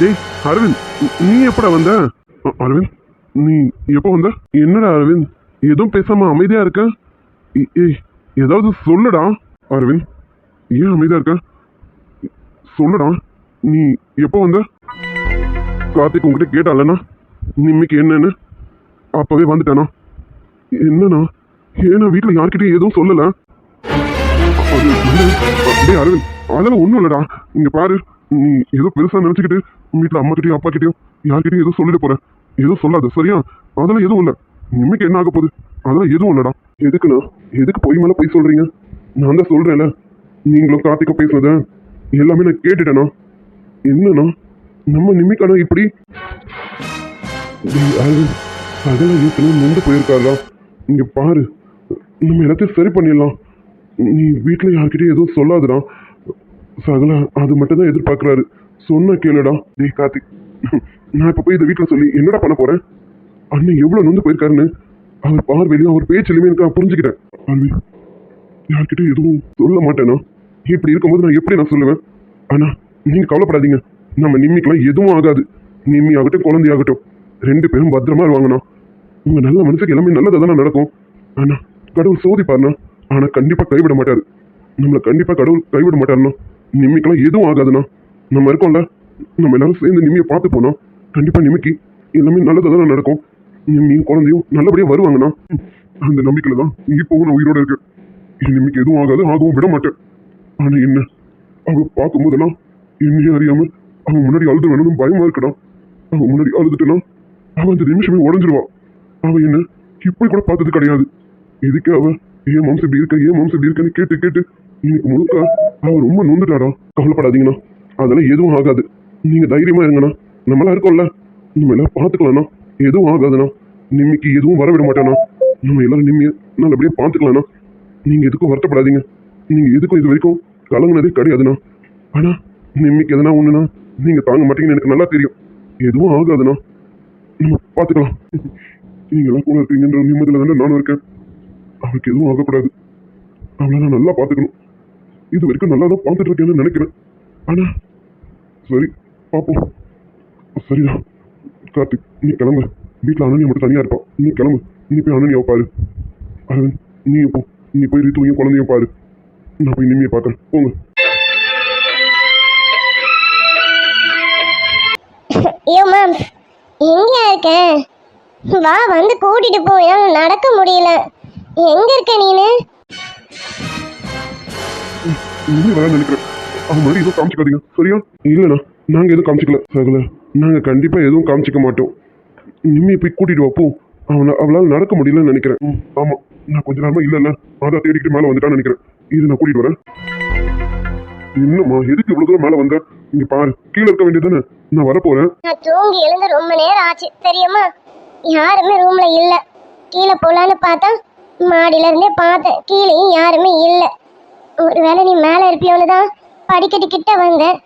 டேய் அரவிந்த் நீ- எப்படா வந்த? அரவிந்த் நீ எப்போ வந்த? என்னடா அரவிந்த் எதுவும் பேசாம அமைதியா இருக்க? ஏய் ஏதாவது சொல்லுடா அரவிந்த் ஏன் அமைதியா இருக்க? சொல்லுடா நீ எப்போ வந்த? கார்த்திக் உங்ககிட்ட கேட்டாலண்ணா இன்னைக்கு என்னன்னு. அப்பவே வந்துட்டானா என்னண்ணா ஏன்னா வீட்டில் யார்கிட்டயும் எதுவும் சொல்லலை. டேய் அரவிந்த் அதெல்லாம் ஒன்றும் இல்லைடா. இங்கே பாரு. நீ ஏதோ பெருசா நினைச்சுக்கிட்டு வீட்டில் அம்மா கிட்டயும் அப்பா கிட்டயும் யார்கிட்டயும் எதுவும் சொல்லிட்டு போற. எதுவும் சொல்லாத சரியா? அதெல்லாம் எதுவும் இல்லை. இனிமேக்கு என்ன ஆக போகுது? அதெல்லாம் எதுவும் இல்லடா. எதுக்குண்ணா? எதுக்கு பொய் மேல பொய் சொல்றீங்க? நான் தான் சொல்றேன்ல. நீங்களும் கார்த்திகா பேசுனத எல்லாமே நான் கேட்டுட்டேனா என்னண்ணா? நம்ம நிமிக்கானா இப்படி? அதெல்லாம் ஏற்கனவே நொந்து போயிருக்காரா இங்க பாரு. நம்ம எல்லாத்தையும் சரி பண்ணிடலாம். நீ வீட்டில் யார்கிட்டயும் எதுவும் சொல்லாதுடா. சகலா அது மட்டும் தான் எதிர்பார்க்குறாரு. சொன்ன கேளுடா. நீ கார்த்திக். நான் இப்போ போய் இதை வீட்டில் சொல்லி என்னடா பண்ண போகிறேன் அண்ணன் எவ்வளோ நொந்து போயிருக்காருன்னு. அவர் பார்வையிலையும் அவர் பேச்சிலையுமே எனக்கு நான் புரிஞ்சுக்கிட்டேன். அருவி யார்கிட்டயும் எதுவும் சொல்ல மாட்டேனா? இப்படி இருக்கும்போது நான் எப்படி நான் சொல்லுவேன்? அண்ணா நீங்கள் கவலைப்படாதீங்க. நம்ம நிம்மிக்கெல்லாம் எதுவும் ஆகாது. நிம்மி ஆகட்டும் குழந்தையாகட்டும். ரெண்டு பேரும் பத்திரமா இருவாங்கண்ணா. உங்கள் நல்ல மனசுக்கு எல்லாமே நல்லதாக தானே நடக்கும். அண்ணா கடவுள் சோதிப்பாருண்ணா. ஆனால் கண்டிப்பாக கைவிட மாட்டார். நம்மளை கண்டிப்பாக கடவுள் கைவிட மாட்டாருண்ணா. நிம்மிக்கெல்லாம் எதுவும் ஆகாதுண்ணா. நம்ம இருக்கோம்ல. நம்ம எல்லாரும் சேர்ந்து நிம்மியை பார்த்து போனோம் கண்டிப்பாக நிம்மிக்கு எல்லாமே நல்லதாக தானே நடக்கும். நிம்மியும் குழந்தையும் நல்லபடியாக வருவாங்கண்ணா. அந்த நம்பிக்கையில் தான் இப்போவும் நான் உயிரோட இருக்கேன். நிம்மிக்கு எதுவும் ஆகாது ஆகவும் விட மாட்டேன். ஆனால் என்ன? அவளை பார்க்கும்போதெல்லாம் என்னையும் அறியாமல் அவன் முன்னாடி அழுது வேணும்னு பயமாக இருக்கடா. அவன் முன்னாடி அழுதுட்டனா அவன் அந்த நிமிஷமே உடஞ்சிருவா. அவன் என்ன? இப்படி கூட பார்த்தது கிடையாது. இதுக்கு அவன்? ஏன் மாம்சம் இப்படி இருக்க? ஏன் மாம்சம் இப்படி இருக்கன்னு கேட்டு கேட்டு முழுக்க அவன் ரொம்ப நொந்துட்டாடா. கவலைப்படாதீங்கண்ணா. அதெல்லாம் எதுவும் ஆகாது. நீங்கள் தைரியமா இருங்கண்ணா. நம்மளா இருக்கோம்ல. நம்ம எல்லாம் பார்த்துக்கலாம்ண்ணா. எதுவும் ஆகாதுண்ணா. நிம்மிக்கு எதுவும் வர விட மாட்டானா நம்ம எல்லாரும் நிம்மிய நல்லபடியாக பார்த்துக்கலாம்ண்ணா. நீங்கள் எதுக்கும் வருத்தப்படாதீங்க. நீங்கள் எதுக்கும் இது வரைக்கும் கலங்குனதே கிடையாதுண்ணா. ஆனால் நிம்மிக்கு எதனா ஒண்ணுனா நீங்கள் தாங்க மாட்டீங்கன்னு எனக்கு நல்லா தெரியும். எதுவும் ஆகாதுண்ணா. நம்ம பார்த்துக்கலாம். நீங்களாம் கூட இருக்கீங்கன்ற நிம்மதியில் தானே நானும் இருக்கேன். அவளுக்கு எதுவும் ஆகக்கூடாது. அவளை நான் நல்லா பார்த்துக்கணும். இது வரைக்கும் நல்லா தான் பார்த்துட்டு இருக்கேன்னு நினைக்கிறேன். ஆனா சரி பார்ப்போம். சரிதான் கார்த்திக் நீ கிளம்பு. வீட்டில் அண்ணனி மட்டும் தனியாக இருப்பான் நீ கிளம்பு. நீ போய் அண்ணனியை பாரு. அரவிந்த் நீ போ. நீ போய் ரீத்துவையும் குழந்தையும் பாரு. நான் போய் நிம்மியை பார்க்குறேன். போங்க. ஐயோ மேம் எங்கே இருக்கேன் வா வந்து கூட்டிட்டு போ. நடக்க முடியல. எங்க இருக்க நீனு? நிம்மி வர நினைக்கிறேன். அவன் எதுவும் காமிச்சிக்காதீங்க. சரியா? இல்லைண்ணா நாங்கள் எதுவும் காமிச்சிக்கல. சகல நாங்கள் கண்டிப்பாக எதுவும் காமிச்சிக்க மாட்டோம். நிம்மியை போய் கூட்டிட்டு வா, போ. அவனை அவளால் நடக்க முடியலன்னு நினைக்கிறேன். ம், ஆமா. நான் கொஞ்ச நேரமா இல்லைல்ல. அதான் தேடிக்கிட்டு மேலே வந்துட்டான்னு நினைக்கிறேன். இது நான் கூட்டிட்டு வரேன். என்னம்மா எதுக்கு இவ்வளவு தூரம் மேல வந்த? இங்க பாரு கீழே இருக்க வேண்டியதானே நான் வரப்போறேன். நான் தூங்கி எழுந்து ரொம்ப நேரம் ஆச்சு. தெரியுமா? யாருமே ரூம்ல இல்ல. கீழே போலான்னு பார்த்தா மாடியில இருந்தே பார்த்தேன். கீழேயும் யாருமே இல்லை. ஒருவேளை நீ மேல இருப்பியோன்னு தான் படிக்கட்டு கிட்ட வந்தேன்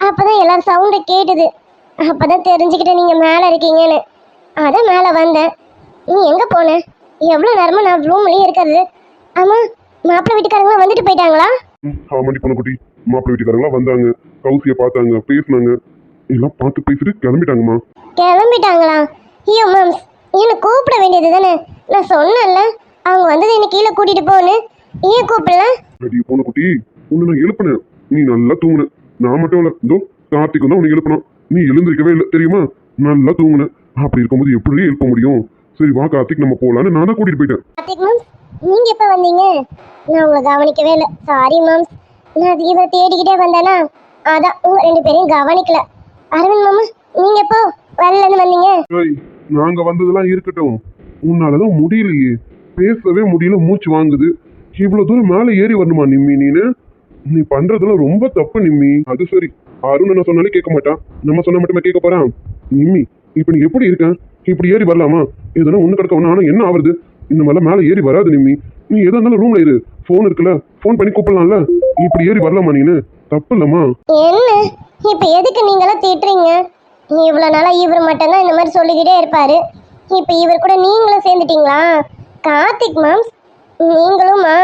அப்பதான் எல்லாரும் சவுண்டு கேட்டுது. அப்பதான் தெரிஞ்சுக்கிட்டேன் நீங்க மேல இருக்கீங்கன்னு. அதான் மேல வந்தேன். நீ எங்க போன? எவ்வளவு நேரமா நான் ரூம்லயே இருக்கிறது. ஆமா மாப்பிள்ளை வீட்டுக்காரங்களாம் வந்துட்டு போயிட்டாங்களா? ஆமாண்டி பொண்ணுக்குட்டி. மாப்பிள்ளை வீட்டுக்காரங்களாம் வந்தாங்க. கௌசியை பார்த்தாங்க பேசினாங்க. எல்லாம் பார்த்து பேசிட்டு கிளம்பிட்டாங்கம்மா. கிளம்பிட்டாங்களா? ஐயோ மேம்ஸ் என்னை கூப்பிட வேண்டியது தானே நான் சொன்னேன்ல. அவங்க வந்தது என்னை கீழே கூட்டிட்டு போன்னு. ஏன் கூப்பிடல? அடி பொண்ணுக்குட்டி உன்னை நான் எழுப்பினேன். நீ நல்லா தூங்குன. நான் மட்டும் இல்லை இதோ கார்த்திக் தான் உன்னை எழுப்பினான். நீ எழுந்திருக்கவே இல்லை தெரியுமா? நல்லா தூங்குன. அப்படி இருக்கும்போது எப்படி எழுப்ப முடியும்? சரி வா கார்த்திக் நம்ம போலான்னு நான் தான் கூட்டிட்டு போயிட்டேன். கார்த்திக் மேம்ஸ் நீங்க எப்போ வந்தீங்க? நான் உங்களை கவனிக்கவே இல்லை. சாரி மேம்ஸ் நான் தீப தேடிக்கிட்டே வந்தேனா அதான் உங்க ரெண்டு பேரையும் கவனிக்கல. அரவிந்த் மாமா நீங்க எப்போ வெளில இருந்து வந்தீங்க? நாங்க வந்ததெல்லாம் இருக்கட்டும். உன்னாலதான் முடியலையே. பேசவே முடியல மூச்சு வாங்குது. இவ்வளவு தூரம் மேலே ஏறி வரணுமா நிம்மி? நீனு? நீ பண்றதுலாம் ரொம்ப தப்பு நிம்மி. அது சரி. அருண் என்ன சொன்னாலே கேட்க மாட்டான் நம்ம சொன்னா மட்டுமே கேட்க போறான் நிம்மி இப்ப நீ எப்படி இருக்க? இப்படி ஏறி வரலாமா? எதுனா ஒண்ணு கிடக்க ஒண்ணு ஆனா என்ன ஆகுது இந்த மாதிரிலாம் மேலே ஏறி வராது நிம்மி. நீ எதா இருந்தாலும் ரூம்ல இரு. ஃபோன் இருக்குல்ல. ஃபோன் பண்ணி கூப்பிடலாம்ல. இப்படி ஏறி வரலாமா நீனு? தப்பு இல்லம்மா. என்ன? இப்போ எதுக்கு நீங்களாம் திட்டுறீங்க? இவ்வளோ நாளாக இவர் மட்டும்தான் இந்த மாதிரி சொல்லிக்கிட்டே இருப்பாரு. இப்போ இவர் கூட நீங்களும் சேர்ந்துட்டீங்களா? கார்த்திக் மேம்ஸ் நீங்களுமா?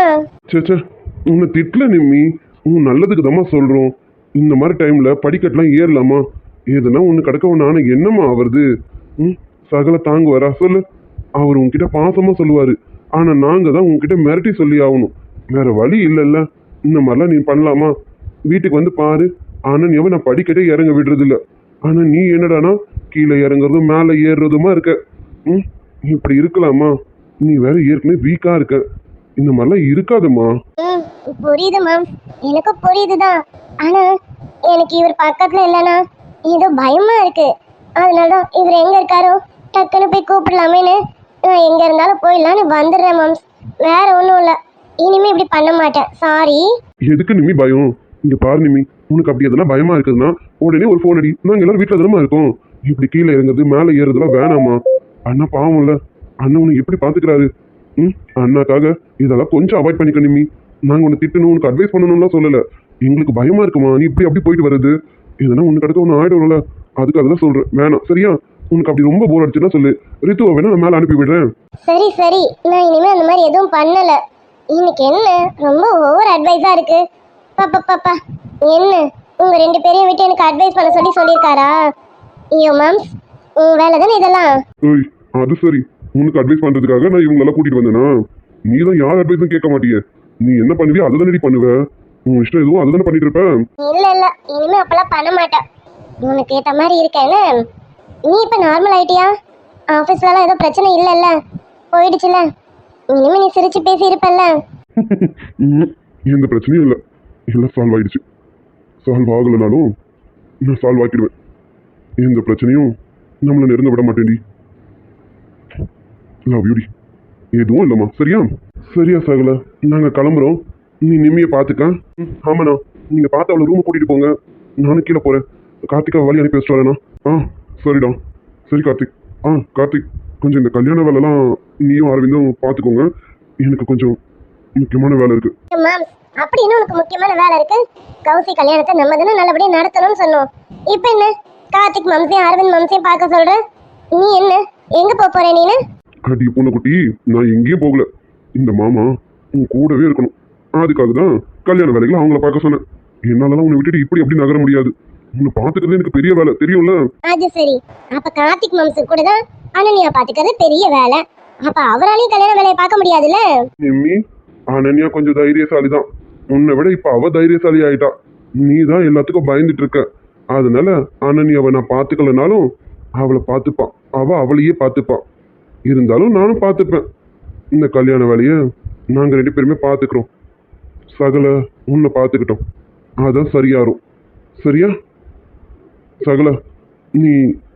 சேச்சே உன்னை திட்டல நிம்மி. உன் நல்லதுக்கு தாம்மா சொல்கிறோம் இந்த மாதிரி டைமில் படிக்கட்டெலாம் ஏறலாமா? எதுனா ஒன்று கிடக்க நானும் என்னம்மா ஆவறது? ம் சகல தாங்குவாரா? சொல்லு. அவர் உன்கிட்ட பாசமாக சொல்லுவார். ஆனால் நாங்கள் தான் உன்கிட்ட மிரட்டி சொல்லி ஆகணும். வேற வழி இல்லைல்ல. இந்த மாதிரிலாம் நீ பண்ணலாமா? வீட்டுக்கு வந்து பாரு. ஆனால் எவன் நான் படிக்கட்டே இறங்க விடுறதில்ல. ஆனால் நீ என்னடானா? கீழே இறங்குறதும் மேலே ஏறுறதுமா இருக்க. ம் இப்படி இருக்கலாமா? நீ வேற ஏற்கனவே வீக்காக இருக்க. இந்த மாதிரிலாம் இருக்காதும்மா. ம் புரியுது மேம் எனக்கு புரியுதுதான் ஆனா எனக்கு இவர் பக்கத்துல இல்லைன்னா ஏதோ பயமா இருக்கு. அதனால தான் இவர் எங்க இருக்காரோ டக்குன்னு போய் கூப்பிடலாமேன்னு நான் எங்க இருந்தாலும் போயிடலான்னு வந்துடுறேன் மேம் வேற ஒன்றும் இல்லை. இனிமே இப்படி பண்ண மாட்டேன். சாரி எதுக்கு நிம்மி பயம்? இங்க பாரு நிம்மி. உனக்கு அப்படி எதனா பயமா இருக்குதுன்னா உடனே ஒரு ஃபோன் அடி. நாங்க எல்லாரும் வீட்டுல தானமா இருக்கோம். இப்படி கீழே இறங்குறது மேலே ஏறுறதுலாம் வேணாமா அண்ணா பாவம்ல அண்ணன் உனக்கு எப்படி பாத்துக்கிறாரு? ம் அண்ணாக்காக. இதெல்லாம் கொஞ்சம் அவாய்ட் பண்ணிக்க நிம்மி. நாங்க உன்னை திட்டணும் உனக்கு அட்வைஸ் பண்ணணும்லாம் சொல்லல. எங்களுக்கு பயமா இருக்குமா? நீ இப்படி அப்படி போயிட்டு வருது இதெல்லாம் உனக்கு அடுத்து ஒன்று ஆயிடும்ல. அதுக்கு அதெல்லாம் சொல்றேன். வேணாம். சரியா? உனக்கு அப்படி ரொம்ப போர் அடிச்சுன்னா சொல்லு. ரித்துவை வேணா நான் மேலே அனுப்பி விடுறேன். சரி சரி. நான் இனிமே அந்த மாதிரி எதுவும் பண்ணல. இன்னைக்கு என்ன? ரொம்ப ஓவர் அட்வைஸா இருக்கு. பாப்பா பாப்பா என்ன? உங்க ரெண்டு பேரையும் விட்டு எனக்கு அட்வைஸ் பண்ண சொல்லி சொல்லியிருக்காரா? ஐயோ மேம்ஸ் உன் வேலை தானே இதெல்லாம்? அது சரி. உனக்கு அட்வைஸ் பண்றதுக்காக நான் இவங்களெல்லாம் கூட்டிட்டு வந்தேனா? நீ தான் யார் அட்வைஸும் கேட்க மாட்டியே? நீ என்ன பண்ணுவியோ அதை தானே பண்ணுவ. உன் இஷ்டம் எதுவும் அதை தானே பண்ணிட்டு இருப்ப? இல்ல இல்ல. இனிமே அப்பெல்லாம் பண்ண மாட்டேன். உனக்கு ஏத்த மாதிரி இருக்கேன்னு. நீ இப்ப நார்மல் ஆயிட்டியா? ஆபீஸ்லலாம் ஏதோ பிரச்சனை இல்லைல்ல. போயிடுச்சுல இனிமே நீ சிரிச்சு பேசி இருப்பல்ல. எந்த பிரச்சனையும் இல்லை. எல்லாம் சால்வ் ஆயிடுச்சு. சால்வ் ஆகலைனாலும் நான் சால்வ் ஆக்கிடுவேன். எந்த பிரச்சனையும் நம்மளை நெருங்க விட மாட்டேன்டி. லவ் யூடி எதுவும் இல்லைம்மா. சரியா? சரியா சகல. நாங்கள் கிளம்புறோம். நீ நிம்மியை பார்த்துக்க ம், ஆமாண்ணா. நீங்கள் பார்த்து அவளை ரூமை கூட்டிகிட்டு போங்க. நானும் கீழே போகிறேன் கார்த்திகா வழி அனுப்பி வச்சுட்டு வரேண்ணா. ஆ சரிடா. சரி கார்த்திக். ஆ கார்த்திக் கொஞ்சம் இந்த கல்யாண வேலைலாம் நீயும் அரவிந்தும் பார்த்துக்கோங்க எனக்கு கொஞ்சம் முக்கியமான வேலை இருக்குது அப்படி அப்படின்னு உனக்கு முக்கியமான வேலை இருக்கு? கௌசி கல்யாணத்தை நம்ம தானே நல்லபடியா நடத்தணும்னு சொன்னோம். இப்போ என்ன? கார்த்திக் மம்சையும் அரவிந்த் மம்சையும் பார்க்க சொல்ற? நீ என்ன? எங்க போக போற நீனு? அடி பூனைக்குட்டி நான் எங்கேயும் போகல. இந்த மாமா உன் கூடவே இருக்கணும். அதுக்காக தான் கல்யாண வேலைகளை அவங்கள பார்க்க சொன்னேன். என்னாலலாம் உன்னை விட்டுட்டு இப்படி அப்படி நகர முடியாது. உன்னை பார்த்துக்கிறது எனக்கு பெரிய வேலை. தெரியும்ல? அது சரி. அப்ப கார்த்திக் மம்சு கூட தான் அனன்யா பாத்துக்கிறது பெரிய வேலை. அப்ப அவராலையும் கல்யாண வேலையை பார்க்க முடியாதுல்ல? நிம்மி அனன்யா கொஞ்சம் தைரியசாலி தான். உன்னை விட இப்போ அவ தைரியசாலி ஆயிட்டா. நீ தான் எல்லாத்துக்கும் பயந்துட்டு இருக்க. அதனால அனன்யாவை நான் பார்த்துக்கலனாலும் அவளை பார்த்துப்பான் அவ அவளையே பார்த்துப்பான் இருந்தாலும் நானும் பார்த்துப்பேன். இந்த கல்யாண வேலையை நாங்கள் ரெண்டு பேருமே பார்த்துக்கிறோம். சகல உன்னை பார்த்துக்கிட்டோம். அதான் சரியாரும். சரியா? சகல நீ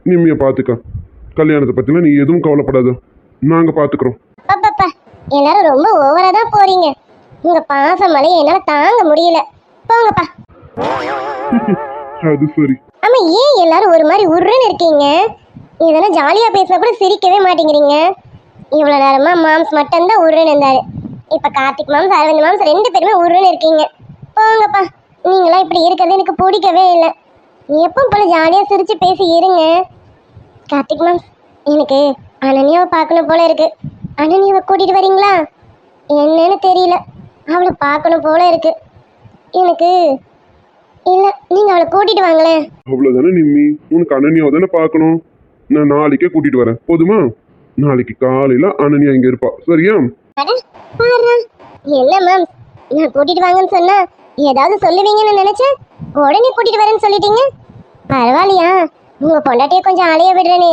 நிம்மியை பார்த்துக்க. கல்யாணத்தை பற்றிலாம் நீ எதுவும் கவலைப்படாத. நாங்கள் பார்த்துக்குறோம். அப்பப்பா எல்லாரும் ரொம்ப ஓவரா தான் போறீங்க. உங்க பாச மலையை என்னால தாங்க முடியல. போங்கப்பா. அது சரி. ஆமா ஏன் எல்லாரும் ஒரு மாதிரி உருன்னு இருக்கீங்க? இதெல்லாம் ஜாலியாக பேசினா கூட சிரிக்கவே மாட்டேங்கிறீங்க. இவ்வளோ நேரமாக மாம்ஸ் மட்டும்தான் உருன்னு இருந்தார். இப்போ கார்த்திக் மாம்ஸ் அரவிந்த் மாம்ஸ் ரெண்டு பேருமே உருன்னு இருக்கீங்க. போங்கப்பா. நீங்களாம் இப்படி இருக்கிறது எனக்கு பிடிக்கவே இல்லை. எப்போ போல ஜாலியாக சிரித்து பேசி இருங்க. கார்த்திக் மாம்ஸ் எனக்கு அனன்யாவை பார்க்கணும் போல இருக்கு. அனன்யாவை கூட்டிகிட்டு வரீங்களா? என்னன்னு தெரியல. அவளை பார்க்கணும் போல இருக்கு. எனக்கு இல்லை நீங்கள் அவளை கூட்டிட்டு வாங்களேன். அவ்வளோதானே நிம்மி? உனக்கு அனன்யாவை தானே பார்க்கணும்? நான் நாளைக்கே கூட்டிட்டு வரேன். போதுமா? நாளைக்கு காலையில அனன்யா இங்க இருப்பா. சரியா. என்ன மேம் நான் கூட்டிட்டு வாங்கன்னு சொன்னா ஏதாவது சொல்லுவீங்கன்னு நினைச்சேன். உடனே கூட்டிட்டு வரேன்னு சொல்லிட்டீங்க. பரவாயில்லையா. உங்க பொண்டாட்டிய கொஞ்சம் அலைய விடுறேனே.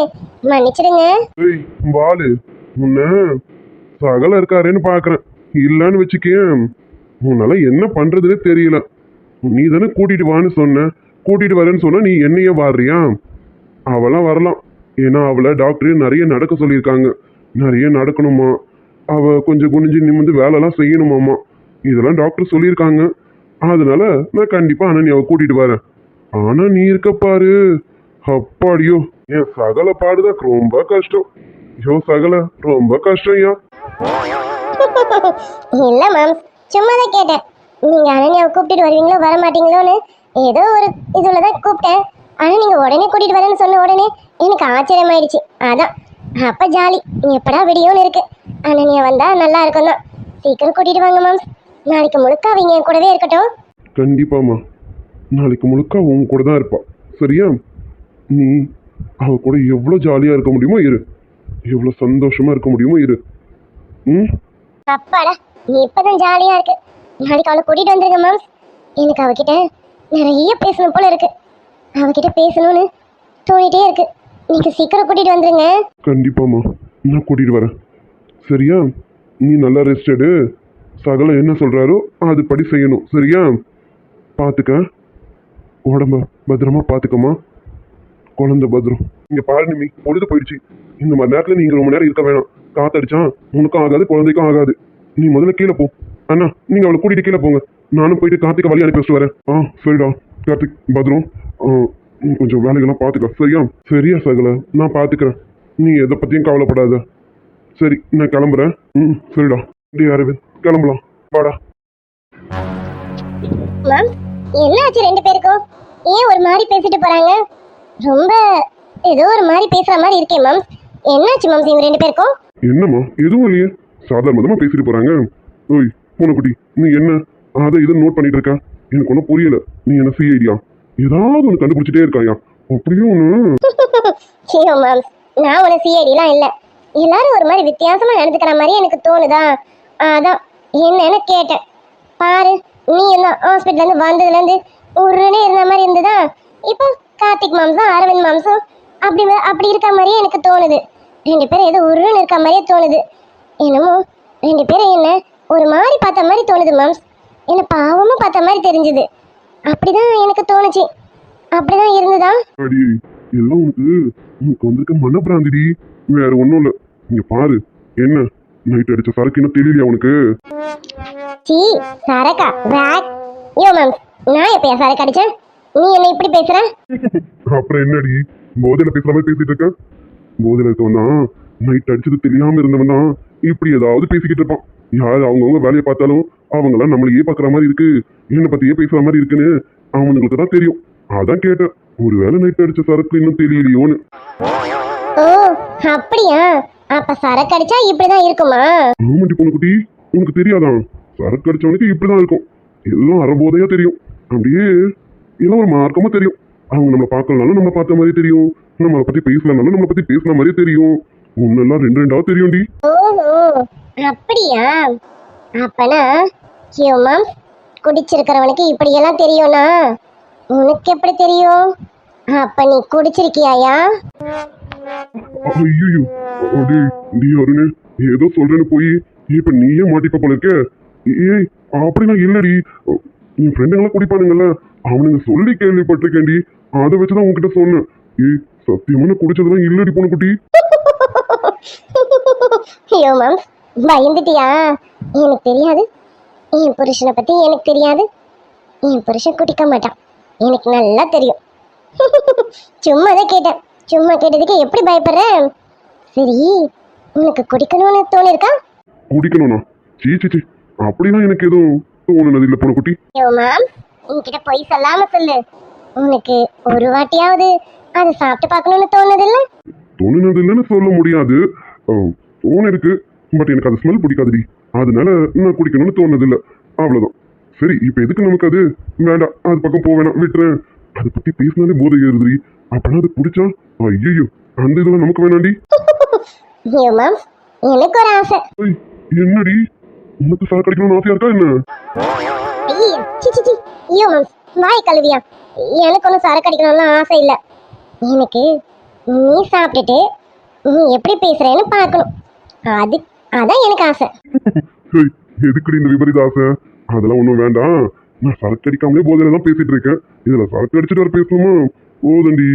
மன்னிச்சிடுங்க. ஏய் பாலு உன்ன சகல இருக்காருன்னு பார்க்கறேன் இல்லைன்னு வச்சுக்கேன். உன்னால என்ன பண்றதுன்னு தெரியல. நீ தானே கூட்டிட்டு வான்னு சொன்ன. கூட்டிட்டு வரேன்னு சொன்னா நீ என்னையே வாடுறியா? அவளாம் வரலாம். ஏன்னா அவளை டாக்டர் நிறைய நடக்க சொல்லியிருக்காங்க. நிறைய நடக்கணுமா? அவ கொஞ்சம் குனிஞ்சு நிமிந்து வேலைலாம் செய்யணுமாம்மா இதெல்லாம் டாக்டர் சொல்லியிருக்காங்க. அதனால நான் கண்டிப்பா அனன்யாவை கூட்டிட்டு வரேன். ஆனால் நீ இருக்க பாரு. அப்பாடியோ. என் சகல பாடுதான் ரொம்ப கஷ்டம். ஐயோ சகல ரொம்ப கஷ்டம் ஐயா. இல்லை மேம் சும்மா தான் கேட்டேன். நீங்க அனன்யாவை கூப்பிட்டுட்டு வருவீங்களோ வர மாட்டீங்களோன்னு ஏதோ ஒரு இதுல தான் கூப்பிட்டேன். ஆனா நீங்க உடனே கூட்டிட்டு வரேன்னு சொன்ன உடனே எனக்கு ஆச்சரியமாயிடுச்சு. அதான் அப்ப ஜாலி. எப்படா விடியோன்னு இருக்கு. அனன்யா வந்தா நல்லா இருக்கும் தான். சீக்கிரம் கூட்டிட்டு வாங்க மாம்ஸ் நாளைக்கு முழுக்க அவங்க என் கூடவே இருக்கட்டும். கண்டிப்பாம்மா. நாளைக்கு முழுக்க உன் கூட தான் இருப்பா. சரியா? நீ அவ கூட எவ்வளோ ஜாலியாக இருக்க முடியுமோ இரு. எவ்வளோ சந்தோஷமா இருக்க முடியுமோ இரு. ம்? அப்பாடா நீ இப்பதான் ஜாலியா இருக்கு. நாளைக்கு அவளை கூட்டிட்டு வந்துருங்க மாம்ஸ் எனக்கு அவகிட்ட நிறைய பேசணும் போல இருக்கு. அவகிட்ட பேசணும்னு தோணிட்டே இருக்கு. நீங்க சீக்கிரம் கூட்டிட்டு வந்துருங்க. கண்டிப்பாம்மா. நான் கூட்டிகிட்டு வரேன். சரியா? நீ நல்லா ரெஸ்ட் எடு. சகலம் என்ன சொல்கிறாரோ அதுபடி செய்யணும். சரியா? பார்த்துக்க உடம்ப பத்திரமா பார்த்துக்கம்மா குழந்தை பத்திரம். இங்கே பாரு நிமி பொழுது போயிடுச்சு. இந்த மாதிரி நேரத்தில் நீங்கள் ரொம்ப நேரம் இருக்க வேணாம். காத்தடிச்சா உனக்கும் ஆகாது குழந்தைக்கும் ஆகாது. நீ முதல்ல கீழே போ. அண்ணா நீங்கள் அவளை கூட்டிகிட்டு கீழே போங்க. நானும் போயிட்டு கார்த்திகை வழி அனுப்பி வச்சுட்டு வரேன். ஆ சரிடா. கார்த்திக் பத்ரம் ஆ, நீ கொஞ்சம் வேலைகள்லாம் பார்த்துக்க சரியா? சரியா சகல நான் பார்த்துக்கிறேன். நீ எதை பற்றியும் கவலைப்படாத. சரி நான் கிளம்புறேன். ம் சரிடா. டி அரவிந்த் கிளம்பலாம். வாடா. மேம் என்ன ஆச்சு ரெண்டு பேருக்கும்? ஏன் ஒரு மாதிரி பேசிட்டு போறாங்க? ரொம்ப ஏதோ ஒரு மாதிரி பேசுற மாதிரி இருக்கே மேம். என்னாச்சு மேம் இவங்க ரெண்டு பேருக்கும்? என்னம்மா எதுவும் இல்லையே. சாதாரணமாக பேசிட்டு போறாங்க. ஓய் பூனைக்குட்டி நீ என்ன? அதை இதை நோட் பண்ணிட்டு இருக்க. எனக்கு ஒன்றும் புரியல. நீ என்ன சிஐடியா ஏதாவது ஒன்று கண்டுபிடிச்சிட்டே இருக்காயா? அப்படியும் ஒன்று மேம் நான் ஒன்று சிஐடிலாம் இல்லை. எல்லாரும் ஒரு மாதிரி வித்தியாசமா நடந்துக்கிற மாதிரி எனக்கு தோணுதா? அதான் என்னன்னு கேட்டேன். பாரு நீ என்ன ஹாஸ்பிட்டல்லேருந்து இருந்து வந்ததுல இருந்து உருனே இருந்த மாதிரி இருந்ததா? இப்போ கார்த்திக் மாம்சம் அரவிந்த் மாம்சம் அப்படி அப்படி இருக்க மாதிரியே எனக்கு தோணுது. ரெண்டு பேரும் ஏதோ உருன்னு இருக்க மாதிரியே தோணுது. என்னமோ ரெண்டு பேரும் என்ன ஒரு மாதிரி பார்த்த மாதிரி தோணுது மாம்ஸ் என்ன பாவமும் பார்த்த மாதிரி தெரிஞ்சுது. அப்படிதான் எனக்கு தோணுச்சு. அப்படிதான் இருந்ததா? அடி எல்லாம் உனக்கு. உனக்கு வந்திருக்க மனப்பிராந்திடி. வேற ஒன்றும் இல்லை. இங்க பாரு. என்ன? நைட் அடிச்ச சரக்கு இன்னும் தெரியலையா உனக்கு? சீ சரக்கா? வேக் யோ மேம் நான் எப்பயா சரக்கு அடிச்சேன்? நீ என்ன இப்படி பேசுற? அப்புறம் என்னடி? போதையில பேசுற மாதிரி பேசிட்டு இருக்க? போதையில இருக்கவன்? நைட் அடிச்சது தெரியாம இருந்தவன்? இப்படி ஏதாவது பேசிக்கிட்டு இருப்பான். யார் அவங்கவுங்க வேலையை பார்த்தாலும் அவங்கெல்லாம் நம்மளையே பார்க்குற மாதிரி இருக்கு. என்னை பத்தியே பேசுற மாதிரி இருக்குன்னு அவனுங்களுக்கு தான் தெரியும். அதான் கேட்டேன். ஒருவேளை நைட் அடிச்ச சரக்கு இன்னும் தெரியலையோன்னு. ஓ அப்படியா? அப்ப சரக்கு அடிச்சா இப்படிதான் இருக்குமா? ஆமாண்டி பொண்ணுக்குட்டி உனக்கு தெரியாதான் சரக்கு அடிச்சவனுக்கு இப்படிதான் இருக்கும். எல்லாம் அறபோதையா தெரியும். அப்படியே எல்லாம் ஒரு மார்க்கமா தெரியும். அவங்க நம்மளை பார்க்கலனாலும் நம்மளை பார்த்த மாதிரி தெரியும். நம்மளை பத்தி பேசலனாலும் நம்மளை பத்தி பேசின மாதிரியே தெரியும். ஒன்னெல்லாம் ரெண்டு ரெண்டாவது தெரியும்டி. ஓஹோ அப்படியா? அப்பனா மேம் குடிச்சிருக்கிறவனுக்கு இப்படியெல்லாம் தெரியும்னா உனக்கு எப்படி தெரியும்? அப்ப நீ குடிச்சிருக்கியாயா? ஐயோ அடே நீ அருணே ஏதோ சொல்றேன்னு போய் இப்ப நீயே மாட்டிப்ப போல இருக்க. ஏய் அப்படிலாம் இல்லடி. என் ஃப்ரெண்டுங்களாம் குடிப்பானுங்கல்ல. அவனுங்க சொல்லி கேள்விப்பட்டிருக்கேன்டி. அதை வச்சுதான் உன்கிட்ட சொன்னேன். ஏய் சத்தியமா நான் குடிச்சதெல்லாம் இல்லடி பொண்ணு குட்டி பயந்துட்டியா? எனக்கு தெரியாது. என் புருஷனை பத்தி எனக்கு தெரியாது. என் புருஷன் குடிக்க மாட்டான். எனக்கு நல்லா தெரியும். சும்மா தான் கேட்டேன். சும்மா கேட்டதுக்கு எப்படி பயப்படுற? சரி உனக்கு குடிக்கணும்னு தோணிருக்கா? குடிக்கணும்னா? சீ சீ சீ. அப்படிலாம் எனக்கு எதுவும் தோணுனது இல்லை பொண்ணு குட்டி ஐயோ மேம் உன்கிட்ட பொய் சொல்லாம சொல்லு. உனக்கு ஒரு வாட்டியாவது அதை சாப்பிட்டு பார்க்கணும்னு தோணுது இல்ல? தோணுனது இல்லைன்னு சொல்ல முடியாது. தோணு இருக்கு பட் எனக்கு அது ஸ்மெல் பிடிக்காதுடி. அதனால நான் குடிக்கணும்னு தோணுது இல்லை அவ்வளோதான் சரி இப்போ எதுக்கு நமக்கு அது? வேண்டாம் அது பக்கம் போக வேணாம் விட்டுறேன். அதை பத்தி பேசினாலே போதை ஏறுதுடி. அப்பனா அது குடிச்சா? ஐயோ அந்த இதெல்லாம் நமக்கு வேணாண்டி எனக்கு ஒரு ஆசை. என்னடி? உனக்கு சார் கிடைக்கணும்னு ஆசையா இருக்கா என்ன? ஐயோ வாய் கழுவியா? எனக்கு ஒன்றும் சரக்கு அடிக்கணும்லாம் ஆசை இல்லை. எனக்கு நீ சாப்பிட்டுட்டு நீ எப்படி பேசுறேன்னு பார்க்கணும். அது அதான் எனக்கு ஆசை. எதுக்குடி இந்த விபரீத ஆசை? அதெல்லாம் ஒன்றும் வேண்டாம். நான் சரக்கு அடிக்காமலே போதையில தான் பேசிட்டு இருக்கேன். இதுல சரக்கு அடிச்சுட்டு வர பேசணுமா போதண்டி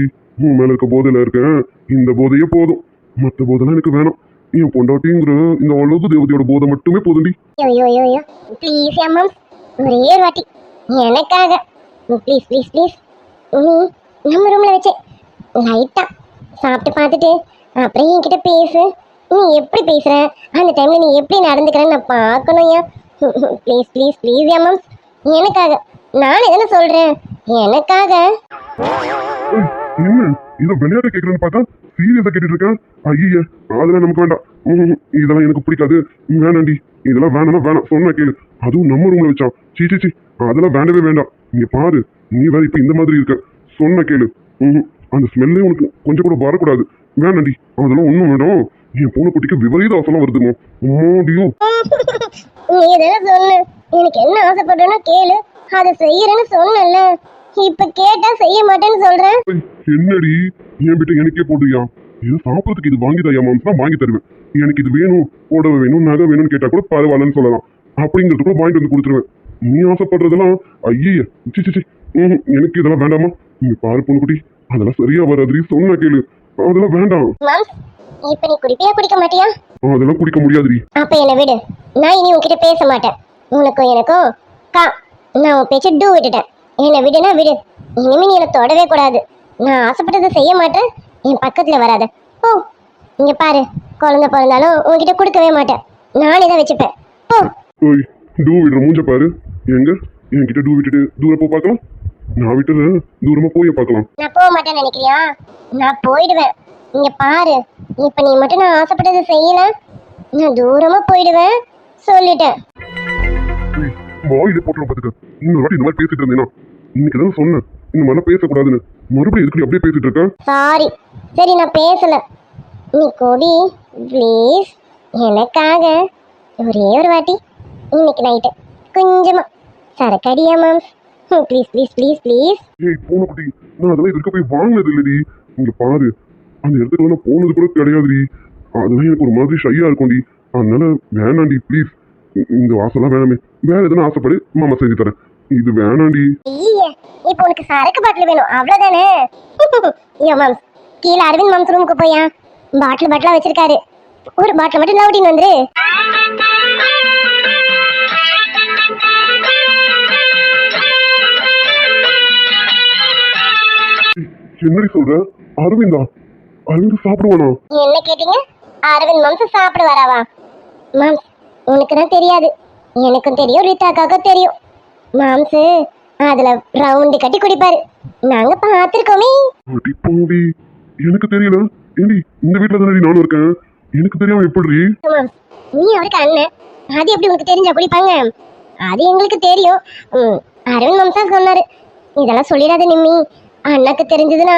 உன் மேல இருக்க போதையில இருக்கேன். இந்த போதையே போதும். மற்ற போதெல்லாம் எனக்கு வேணாம். என் பொண்டாட்டிங்கிற இந்த அழகு தேவதையோட போதை மட்டுமே போதுண்டி ஐயோ ப்ளீஸ் ஏன் மேம் ஒரே ஒரு வாட்டி. எனக்காக. ப்ளீஸ் ப்ளீஸ் ப்ளீஸ் நீ நம்ம ரூமில் வச்சு. லைட்டா சாப்பிட்டு பார்த்துட்டு அப்புறம் என்கிட்ட பேசு. நீ எப்படி பேசுகிற அந்த டைமில் நீ எப்படி நடந்துக்கிறேன்னு நான் பார்க்கணும் ஏன் ப்ளீஸ் ப்ளீஸ் ப்ளீஸ் ஏன் மேம் எனக்காக. நான் எதுன்னு சொல்கிறேன் எனக்காக. என்ன? இதை விளையாட்டு கேட்குறேன்னு பார்த்தா சீரியஸாக கேட்டுட்டு இருக்கேன். ஐயே அதெல்லாம் நமக்கு வேண்டாம். இதெல்லாம் எனக்கு பிடிக்காது. வேணாண்டி. இதெல்லாம் வேணாம் வேணாம். சொன்னா கேளு. அதுவும் நம்ம ரூம்ல வச்சான் சீ சி அதெல்லாம் வேண்டவே வேண்டாம். நீ பாரு. நீ வேற இப்ப இந்த மாதிரி இருக்க. சொன்ன கேளு. அந்த ஸ்மெல்லே உனக்கு கொஞ்சம் கூட வரக்கூடாது. வேணாண்டி. அதெல்லாம் ஒன்றும் வேண்டாம் என் பூனைக்குட்டிக்கு விபரீத அவசரம் வருதுமோ முடியும் நீ இதெல்லாம் சொன்ன? எனக்கு என்ன ஆசைப்படுறேன்னு கேளு. அதை செய்யறேன்னு சொன்னல இப்ப கேட்டா செய்ய மாட்டேன்னு சொல்றேன். என்னடி? என் கிட்ட எனக்கே போடுறியா? இது சாப்பிட்றதுக்கு இது வாங்கி தரியா தான் வாங்கி தருவேன். எனக்கு இது வேணும். புடவை வேணும் நகை வேணும்னு கேட்டா கூட பரவாயில்லன்னு சொல்லலாம். அப்படிங்கிறது கூட வாங்கிட்டு வந்து கொடுத்துருவேன். நீ ஆசைப்படுறதெல்லாம் ஐயே சி சி. எனக்கு இதெல்லாம் வேண்டாமா நீங்க பாரு பொண்ணுக்குட்டி. அதெல்லாம் சரியா வராதுரி சொன்ன கேளு. அதெல்லாம் வேண்டாம். மாம்ஸ் இப்ப நீ குடிப்பியா குடிக்க மாட்டியா? அதெல்லாம் குடிக்க முடியாதுடி. அப்ப என்ன விடு. நான் இனி உன்கிட்ட பேச மாட்டேன். உனக்கும் எனக்கும் கா நான் உன் பேச்ச டூ விட்டுட்டேன். என்னை விடுனா விடு. இனிமே நீ என்னை தொடவே கூடாது. நான் ஆசைப்பட்டதை செய்ய மாட்டேன். என் பக்கத்துல வராத. ஓ இங்க பாரு. குழந்தை பிறந்தாலும் உன்கிட்ட கொடுக்கவே மாட்டேன். நானே தான் வச்சுப்பேன். போ. டூ விடுற மூஞ்ச பாரு. எங்க? என்கிட்ட டூ விட்டுட்டு தூரம் போ பார்க்கலாம். நான் விட்டுறேன் தூரமா போய் பார்க்கலாம். நான் போக மாட்டேன்னு நினைக்கிறியா? நான் போயிடுவேன். இங்க பாரு. இப்ப நீ மட்டும் நான் ஆசைப்பட்டதை செய்யல. நான் தூரமா போயிடுவேன். சொல்லிட்டேன். வாயில போட்டுரும் பாத்துக்க. இன்னொரு வாட்டி இந்த மாதிரி பேசிட்டு இருந்தேனா? இன்னைக்கு தான் சொன்னேன். இந்த மாதிரிலாம் பேசக்கூடாதுன்னு. மறுபடியும் எதுக்கு அப்படியே பேசிட்டு இருக்க? சாரி சரி நான் பேசல. நீ கொடி ப்ளீஸ் எனக்காக ஒரே ஒரு வாட்டி. இன்னைக்கு நைட்டு கொஞ்சமா. சரக்கடியா ma'am please please please please ஏய் போன குட்டி நான் அதெல்லாம் இது இருக்க போய் வாங்கினது இல்லடி இங்க பாரு அந்த இடத்துக்கு நான் போனது கூட கிடையாதுடி. அதெல்லாம் எனக்கு ஒரு மாதிரி ஷையா இருக்கும்டி. அதனால வேணாண்டி ப்ளீஸ் இந்த வாசலாம் வேணாமே. வேற எதுனா ஆசைப்படு மாமா செஞ்சு தரேன். இது வேணாண்டி இப்போ உனக்கு சரக்கு பாட்டில் வேணும் அவ்வளோதானே ஐயோ மேம் கீழே அரவிந்த் மேம்ஸ் ரூமுக்கு போயா? பாட்டில் பாட்டிலாக வச்சிருக்காரு. ஒரு பாட்டில் மட்டும் லவுட்டின்னு வந்துரு. என்னடி சொல்ற? அரவிந்தா அரவிந்த் சாப்பிடுவானா? என்ன கேட்டீங்க? அரவிந்த் மாம்ஸ் சாப்பிட வராவா மாம்ஸ் உனக்கு தான் தெரியாது. எனக்கும் தெரியும் ரீதாக்காக்கும் தெரியும். மாம்ஸ் அதுல ரவுண்டு கட்டி குடிப்பாரு. நாங்க பார்த்துருக்கோமே. அடி பாவி எனக்கு தெரியல. ஏண்டி இந்த வீட்டுல தானடி நானும் இருக்கேன்? எனக்கு தெரியாம எப்படி மாம்ஸ் நீ அவருக்கு அண்ணன். அது எப்படி உனக்கு தெரிஞ்சா குடிப்பாங்க? அது எங்களுக்கு தெரியும். அரவிந்த் மாம்ஸ் தான் சொன்னாரு. இதெல்லாம் சொல்லிடாத நிம்மி. அண்ணாக்கு தெரிஞ்சதுன்னா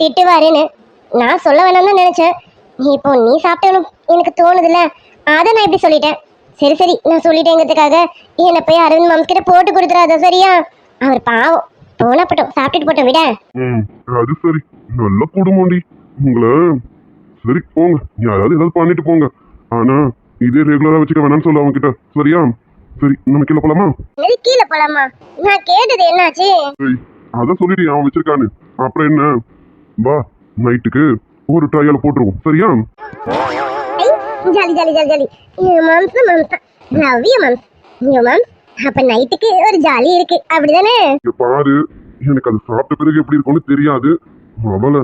திட்டுவாருன்னு. நான் சொல்ல வேணாம்னு தான் நினைச்சேன். இப்போ நீ சாப்பிட்டணும் எனக்கு தோணுதுல்ல? அதை நான் இப்படி சொல்லிட்டேன். சரி சரி நான் சொல்லிட்டேங்கிறதுக்காக என்னை போய் அரவிந்த் மாம்ஸ் கிட்ட போட்டு கொடுத்துறாத சரியா? அவர் பாவம். போனா போட்டோம் சாப்பிட்டுட்டு போட்டோம் விட. ம் அது சரி. நல்ல குடும்பம்டி உங்களை சரி போங்க. யாராவது ஏதாவது பண்ணிட்டு போங்க. ஆனா இதே ரெகுலரா வச்சுக்க வேணாம்னு சொல்ல அவங்க கிட்ட சரியா? சரி நம்ம கீழே போலாமா? கீழே போலாமா? நான் கேட்டது என்னாச்சு? அதான் சொல்லிட்டு அவன் வச்சிருக்கான்னு. அப்புறம் என்ன? வா நைட்டுக்கு ஒரு ட்ரையால போட்டுருவோம். சரியா? Jolly jolly jolly jolly. Moms மாம்ஸ் லவ் யூ மாம்ஸ் யூ மாம்ஸ் அப்ப நைட்டுக்கு ஒரு ஜாலி இருக்கு. அப்படிதானே? இங்க பாரு எனக்கு அது சாப்பிட்ட பிறகு எப்படி இருக்கும்னு தெரியாது. அவளை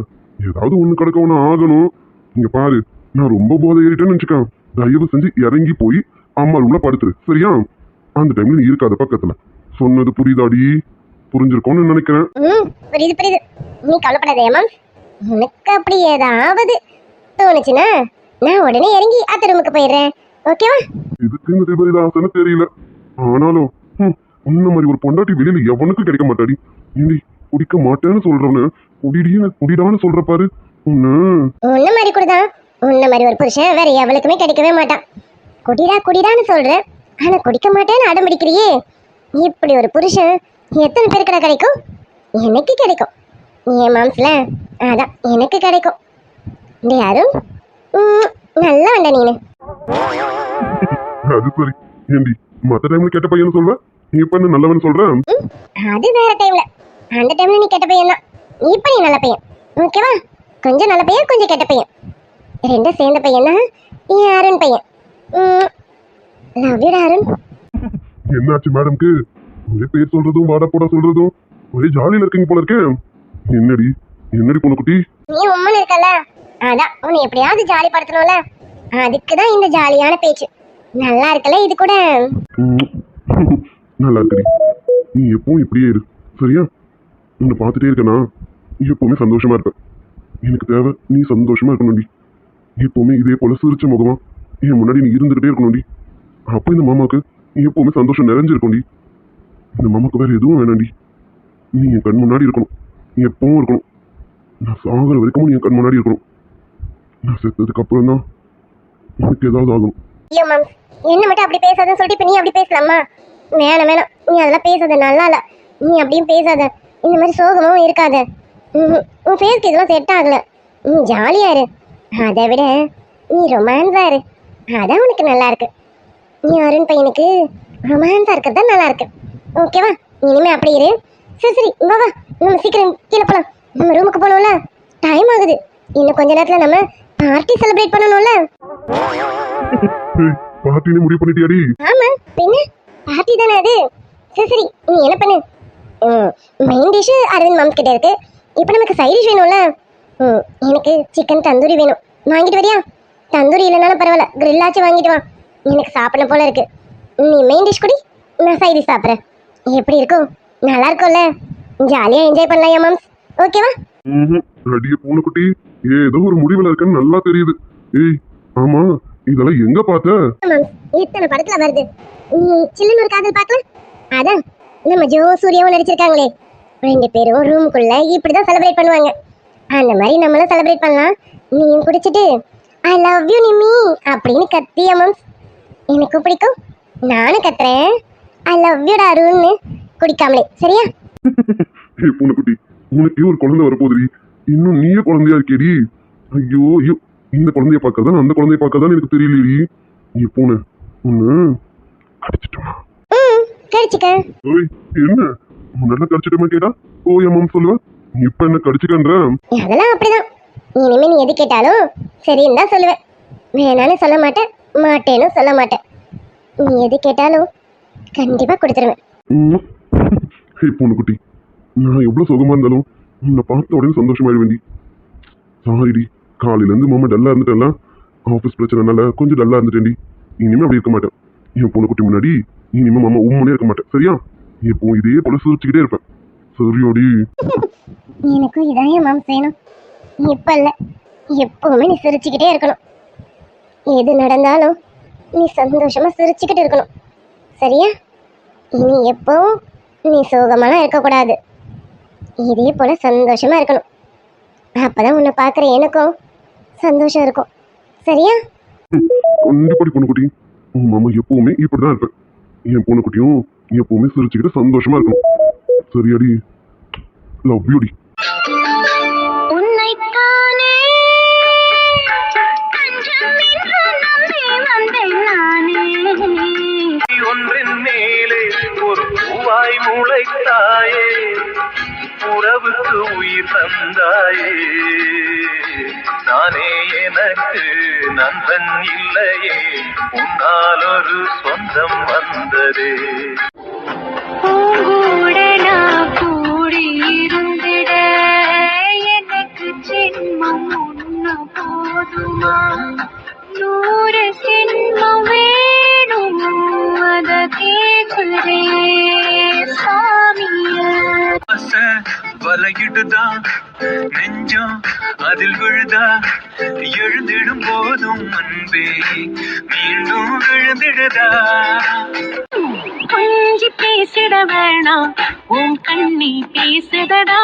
ஏதாவது ஒண்ணு கிடக்க ஒண்ணு ஆகணும். இங்க பாரு நான் ரொம்ப போதை ஏறிட்டேன்னு வச்சுக்க தயவு செஞ்சு இறங்கி போய் அம்மா உள்ள படுத்துரு. சரியா? அந்த டைம்ல நீ இருக்காத பக்கத்துல. சொன்னது புரியுதாடி? புரிஞ்சிருக்கும்னு நினைக்கிறேன். ம் புரியுது புரியுது. நீ கவலைப்படாதே மாம்ஸ் உனக்கு அப்படி ஏதாவது தோணுச்சுன்னா நான் உடனே இறங்கி அத்த ரூமுக்கு போயிடுறேன். ஓகேவா இதுக்கு இந்த விபரீத ஆசைன்னு தெரியல. ஆனாலும் உன்ன மாதிரி ஒரு பொண்டாட்டி வெளியில எவனுக்கும் கிடைக்க மாட்டாடி. இனி குடிக்க மாட்டேன்னு சொல்றவனு குடிடின்னு குடிடான்னு சொல்ற பாரு. உன்னு. உன்ன மாதிரி கூட தான். உன்ன மாதிரி ஒரு புருஷன் வேற எவளுக்குமே கிடைக்கவே மாட்டான். குடிடா குடிடான்னு சொல்றேன் ஆனா குடிக்க மாட்டேன்னு அடம் பிடிக்கிறியே. இப்படி ஒரு புருஷன் எத்தனை பேருக்குடா கிடைக்கும்? எனக்கு கிடைக்கும். என் மாம்ஸ்ல அதான் எனக்கு கிடைக்கும். டேய் அருண் நல்லா வந்த நீனு. அது சரி. ஏண்டி மத்த டைம்ல கெட்ட பையன் சொல்வ நீ இப்ப என்ன நல்லவன் சொல்ற? அது வேற டைம்ல அந்த டைம்ல நீ கெட்ட பையன் தான். இப்ப நீ நல்ல பையன். ஓகேவா கொஞ்சம் நல்ல பையன் கொஞ்சம் கெட்ட பையன். ரெண்டும் சேர்ந்த பையன் தான் என் அருண் பையன். Love you Arun. என்னாச்சு மேடம்க்கு ஒரே பேர் சொல்றதும் வாடா போடா சொல்றதும். ஒரே ஜாலியில இருக்கீங்க போல இருக்கே. என்னடி? என்னடி பொண்ணுக்குட்டி? நீ உம்மன் இருக்கல அதான் உன்னை எப்படியாவது ஜாலி படுத்தணும்ல. அதுக்கு தான் இந்த ஜாலியான பேச்சு. நல்லா இருக்கல இது கூட? நல்லா இருக்குடி. நீ எப்பவும் இப்படியே இரு. சரியா? உன்னை பார்த்துட்டே இருக்கனா? எப்பவுமே சந்தோஷமா இருப்ப எனக்கு தேவை நீ சந்தோஷமா இருக்கணும்டி. எப்பவுமே இதே போல சிரிச்ச முகமா என் முன்னாடி நீ இருந்துகிட்டே இருக்கணும்டி. அப்போ இந்த மாமாவுக்கு எப்பவுமே சந்தோஷம் நிறைஞ்சிருக்கும்டி. இந்த மாமாவுக்கு வேறு எதுவும் வேணாண்டி. நீ என் கண் முன்னாடி இருக்கணும். நீ எப்பவும் இருக்கணும். நான் சாகிற வரைக்கும் நீ என் கண் முன்னாடி இருக்கணும். நான் செத்ததுக்கு அப்புறம் தான் உனக்கு ஏதாவது ஆகும் ஐயோ மேம் என்ன மட்டும் அப்படி பேசாதன்னு சொல்லிட்டு இப்போ நீ அப்படி பேசலாமா? வேணாம் வேணாம். நீ அதெல்லாம் பேசாத. நல்லா இல்லை. நீ அப்படியும் பேசாத. இந்த மாதிரி சோகமாவும் இருக்காத. ம்ஹும். உன் ஃபேஸ்க்கு இதெல்லாம் செட் ஆகலை. நீ ஜாலியா இரு. அதை விட நீ ரொமான்ஸா இரு. அதான் உனக்கு நல்லா இருக்கு. நீ அருண் பையனுக்கு ரொமான்ஸாக இருக்கிறது தான் நல்லா இருக்கு. ஓகேவா? இனிமே அப்படி இரு. சரி சரி வா வா. நம்ம சீக்கிரம் கீழே போலாம். நம்ம ரூமுக்கு போகணும்ல? டைம் ஆகுது. இன்னும் கொஞ்ச நேரத்துல நம்ம பார்ட்டி செலிப்ரேட் பண்ணணும்ல? பார்ட்டினே முடிவு பண்ணிட்டியாடி? ஆமா. பின்ன? பார்ட்டி தானே அது. சரி சரி நீ என்ன பண்ணு? மெயின் டிஷ் அரவிந்த் மாம்ஸ் கிட்ட இருக்கு. இப்போ நமக்கு சைட் டிஷ் வேணும்ல? எனக்கு சிக்கன் தந்தூரி வேணும். வாங்கிட்டு வரியா? தந்தூரி இல்லைனாலும் பரவாயில்ல. கிரில்லாச்சும் வாங்கிட்டு வா. எனக்கு சாப்பிடணும் போல இருக்கு. நீ மெயின் டிஷ் குடி. நான் சைட் டிஷ் சாப்பிட்றேன். எப்படி இருக்கும்? நல்லா இருக்கும்ல ஜாலியாக என்ஜாய் பண்ணலாம் மாம்ஸ் ஓகேவா. அடியே பூனைக்குட்டி. ஏதோ ஒரு முடிவுல இருக்குன்னு நல்லா தெரியுது. ஏய் ஆமா இதெல்லாம் எங்க பார்த்த? இத்தனை படத்துல வருது? நீ சில்லுன்னு ஒரு காதல் பார்க்கல? அதான் நம்ம ஜோ சூர்யாவும் நடிச்சிருக்காங்களே. ரெண்டு பேரும் ரூமுக்குள்ள இப்படிதான் செலிப்ரேட் பண்ணுவாங்க. அந்த மாதிரி நம்மளும் செலிப்ரேட் பண்ணலாம். நீயும் குடிச்சிட்டு ஐ லவ் யூ நிம்மி அப்படின்னு கத்தியா மாம்ஸ் எனக்கு பிடிக்கும். நானும் கத்துறேன். ஐ லவ் யூ அருண்னு குடிக்காமலே சரியா? ஏய் பூனைக்குட்டி உனக்கே ஒரு குழந்தை வரப்போகுதுடி. இன்னும் நீயே குழந்தையா இருக்கேடி ஐயோ ஐயோ இந்த குழந்தைய பார்க்கறதா? அந்த குழந்தைய பார்க்கறதா எனக்கு தெரியலையடி. நீ பூனை ஒண்ணு கடிச்சிட்டோமா? ம் கடிச்சிக்க. ஓய் என்ன? முன்னாடி கடிச்சிட்டோமா கேட்டா? ஓ எம்மாம் சொல்லுவேன் இப்ப என்ன கடிச்சுக்கன்ற? அதெல்லாம் அப்படிதான். இனிமே நீ எது கேட்டாலும் சரின்னு தான் சொல்லுவேன் வேணான்னு சொல்ல மாட்டேன் மாட்டேன்னு சொல்ல மாட்டேன். நீ எது கேட்டாலும் கண்டிப்பா கொடுத்துருவேன். ஏய் பூனைக்குட்டி. நான் எவ்வளவு சுகமா இருந்தாலும் உன்னை பார்த்த உடனே சந்தோஷமாயிட வேண்டி சாரிடி காலையில இருந்து மாமா டல்லா இருந்துட்டேன்ல. ஆஃபீஸ் பிரச்சனைனால கொஞ்சம் டல்லா இருந்துட்டேன்டி இனிமே அப்படி இருக்க மாட்டேன். என் பூனைக்குட்டி முன்னாடி இனிமே மாமா உம்மனே இருக்க மாட்டேன். சரியா? இப்போ இதே போல சிரிச்சுக்கிட்டே இருப்பேன். சரியோடி எனக்கும் இதான் மாம்ஸ் வேணும் இப்ப இல்ல. எப்பவுமே நீ சிரிச்சுக்கிட்டே இருக்கணும். எது நடந்தாலும் நீ சந்தோஷமா சிரிச்சுக்கிட்டு இருக்கணும். சரியா? இனி எப்பவும் நீ சோகமாலாம் இருக்கக்கூடாது. இதே போல் சந்தோஷமா இருக்கணும். அப்பதான் உன்னை பார்க்குற எனக்கும் சந்தோஷம் இருக்கும். சரியா? கண்டிப்பாடி பூனைக்குட்டி உன் மாமா எப்பவுமே இப்படிதான் இருப்பேன் என் பொண்ணுக்குட்டியும் எப்பவுமே சிரிச்சுக்கிட்டு சந்தோஷமா இருக்கணும். சரியாடி. லவ் யூடி நண்பன் இல்லையே உன்னால் ஒரு சொந்தம் வந்ததே. பூங்கூட நான் கூடியிருந்திட எனக்கு ஜென்மம் ஒன்று போதுமா? நூறு ஜென்மம் வேணும் அத கேட்குதே சாமியா. ஆசை வலையிடுதா நெஞ்சம். அதில் விழுதா? எழுந்திடும் போதும் அன்பே. மீண்டும் விழுந்திடுதா? கொஞ்சி பேசிட வேணாம் உன் கண்ணி பேசுதடா.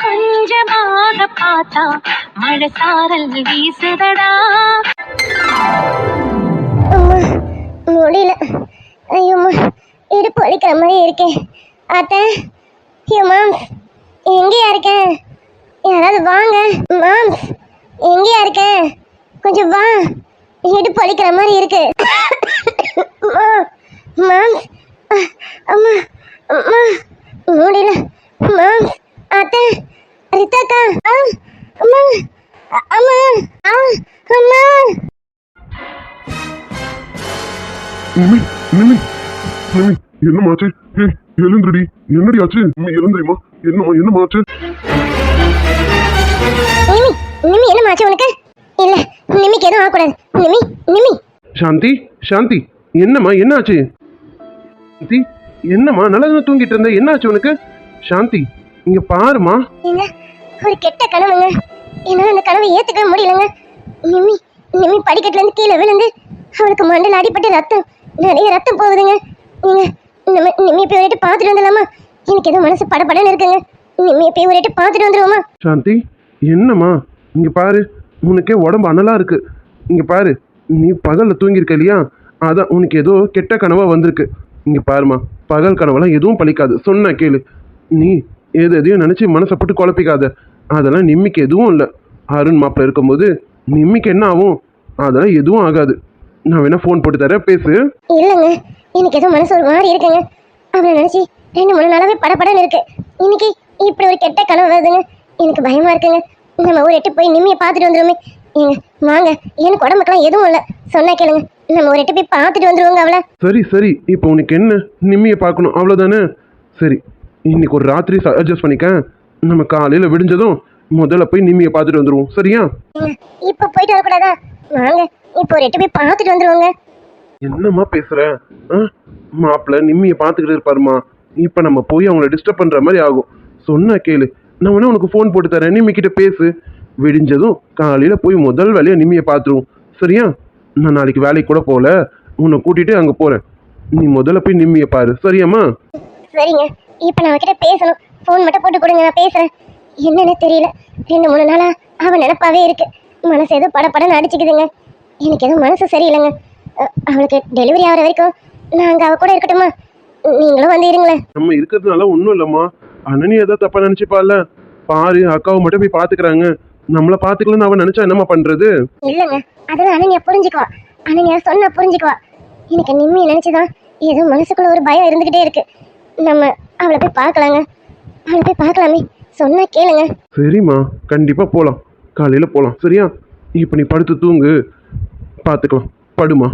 கொஞ்சமாக பார்த்தா மழை சாரல் வீசுதடா. அம்மா முடியல. ஐயோம்மா இடுப்பு வலிக்கிற மாதிரி இருக்கே. அத்தை ஐயோ மாம்ஸ் எங்கேயா இருக்க? யாராவது வாங்க. மாம்ஸ் எங்கேயா இருக்க? கொஞ்சம் வா. இடுப்பு வலிக்கிற மாதிரி இருக்கு. மாம்ஸ் அம்மா அம்மா முடியல மாம்ஸ் அத்தை ரித்தாக்கா ஆ அம்மா அம்மா ஆ அம்மா. மிமி மிமி மிமி என்னமாச்சு ஏய் எழுந்துடி என்னடி ஆச்சு? நிம்மி எழுந்துடிமா என்ன என்னமாச்சு நிமி நிமி என்ன மாச்சு உனக்கு? இல்ல நிமிக்கு எதுவும் ஆகக்கூடாது. நிமி நிமி சாந்தி சாந்தி என்னம்மா என்னாச்சு? சாந்தி என்னம்மா நல்லா தூங்கிட்டு இருந்த? என்னாச்சு உனக்கு? சாந்தி இங்க பாருமா ஒரு கெட்ட கனவுங்க. என்னால அந்த கனவை ஏத்துக்கவே முடியலங்க. நிம்மி நிம்மி படிக்கட்டுல இருந்து கீழே விழுந்து அவளுக்கு மண்டல அடிபட்டு ரத்தம் நிறைய ரத்தம் போகுதுங்க. நீங்க நம்ம நிம்மியை போய் வாட்டி பார்த்துட்டு வந்துடலாமா? எனக்கு ஏதோ மனசு படபடன்னு இருக்குங்க. நிம்மியை போய் வாட்டி பார்த்துட்டு வந்துருவோமா சாந்தி என்னம்மா? இங்கே பாரு உனக்கே உடம்பு அனலாக இருக்கு. இங்கே பாரு நீ பகலில் தூங்கியிருக்க இல்லையா? அதான் உனக்கு ஏதோ கெட்ட கனவாக வந்திருக்கு. இங்கே பாருமா பகல் கனவெல்லாம் எதுவும் பழிக்காது. சொன்ன கேளு. நீ எது எதையும் நினச்சி மனசை போட்டு குழப்பிக்காத. அதெல்லாம் நிம்மிக்கு எதுவும் இல்லை. அருண் மாப்பிள்ள இருக்கும்போது நிம்மிக்கு என்ன ஆகும்? அதெல்லாம் எதுவும் ஆகாது. நான் வேணா ஃபோன் போட்டு தரேன். பேசு. இல்லைங்க. எனக்கு ஏதோ மனசு ஒரு மாதிரி இருக்குங்க. அவளை நினச்சி ரெண்டு மூணு நாளாவே படப்படன்னு இருக்கு. இன்னைக்கு இப்படி ஒரு கெட்ட கனவு வருதுங்க. எனக்கு பயமா இருக்குங்க. நம்ம ஒரு எட்டு போய் நிம்மியை பார்த்துட்டு வந்துருவோமே. ஏங்க வாங்க. எனக்கு உடம்புக்கெல்லாம் எதுவும் இல்லை. சொன்னா கேளுங்க. நம்ம ஒரு எட்டு போய் பார்த்துட்டு வந்துருவோங்க அவளை. சரி சரி. இப்போ உனக்கு என்ன? நிம்மியை பார்க்கணும். அவ்வளோதானே சரி. இன்னைக்கு ஒரு ராத்திரி அட்ஜஸ்ட் பண்ணிக்க நம்ம காலையில் விடிஞ்சதும் முதல்ல போய் நிம்மியை பார்த்துட்டு வந்துடுவோம் சரியா? இப்ப போயிட்டு வரக்கூடாதா? வாங்க. இப்போ ஒரு எட்டு போய் பார்த்துட்டு வந்துருவோங்க. என்னம்மா பேசுற? ஆ? மாப்பிள்ள நிம்மியை பார்த்துக்கிட்டு இருப்பாருமா. இப்போ நம்ம போய் அவங்கள டிஸ்டர்ப் பண்ணுற மாதிரி ஆகும். சொன்னா கேளு. நான் வேணா உனக்கு ஃபோன் போட்டு தரேன். நிம்மி கிட்ட பேசு. விடிஞ்சதும் காலையில் போய் முதல் வேலையை நிம்மியை பார்த்துருவோம் சரியா? நான் நாளைக்கு வேலைக்கு கூட போகல. உன்னை கூட்டிகிட்டு அங்கே போகிறேன் நீ முதல்ல போய் நிம்மியை பாரு. சரியாம்மா? சரிங்க. இப்போ நான் அவகிட்ட பேசணும். ஃபோன் மட்டும் போட்டு கொடுங்க நான் பேசுறேன். என்னன்னு தெரியல. ரெண்டு மூணு நாளா அவ நினப்பாவே இருக்கு. மனசு ஏதோ படபடன்னு அடிச்சுக்குதுங்க. எனக்கு எதுவும் மனசு சரியில்லைங்க. அ, அவளுக்கு டெலிவரி ஆகிற வரைக்கும் நான் அங்கே அவ கூட இருக்கட்டுமா? நீங்களும் வந்து இருங்களேன் நம்ம இருக்கிறதுனால ஒன்றும் இல்லைம்மா. அண்ணனி ஏதோ தப்பா நினச்சிப்பால? பாரு அக்காவை மட்டும் போய் பார்த்துக்கிறாங்க நம்மளை பார்த்துக்கலன்னு அவன் நினச்சா என்னம்மா பண்ணுறது இல்லைங்க அதெல்லாம் அனன்யா புரிஞ்சுக்குவா. அனன்யா சொன்னா புரிஞ்சுக்குவா. எனக்கு நிம்மி நினைச்சுதான் ஏதோ மனசுக்குள்ள ஒரு பயம் இருந்துகிட்டே இருக்கு. நம்ம அவளை போய் பார்க்கலாங்க அவளை போய் பார்க்கலாமே சொன்னா கேளுங்க. சரிம்மா கண்டிப்பாக போகலாம் காலையில் போகலாம் சரியா? இப்போ நீ படுத்து தூங்கு. பார்த்துக்கலாம் படுமா